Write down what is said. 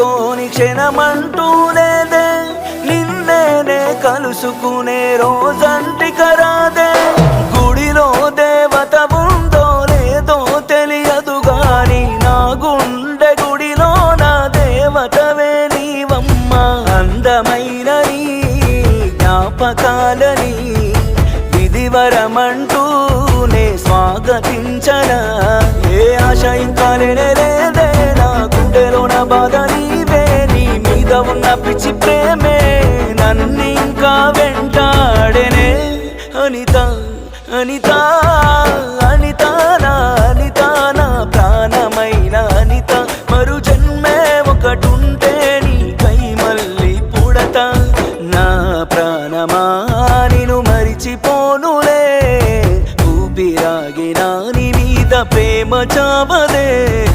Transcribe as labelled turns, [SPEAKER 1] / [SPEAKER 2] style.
[SPEAKER 1] కలుసుకోని క్షణమంటూ లేదే నిన్నేనే కలుసుకునే రోజంటి కరాదే గుడిలో దేవత ఉందో లేదో తెలియదు గాని నా గుండె గుడిలో నా దేవతవే నీవమ్మ. అందమైన నీ జ్ఞాపకాలని విధివరమంటూ నే స్వాగతించన. ఏ ఆశ ఇంకా లేనే ఇంకా ఉన్న పిచ్చి ప్రేమే నన్ను ఇంకా వెంటాడేనే. అనిత అనిత అనిత నా అనిత నా ప్రాణమైన అనిత. మరు జన్మే ఒకటుంటే నీ కై మళ్ళీ పుడత. నా ప్రాణమా నేను మరిచిపోనులే. ఊపిరాగినాని మీద ప్రేమ చావదే.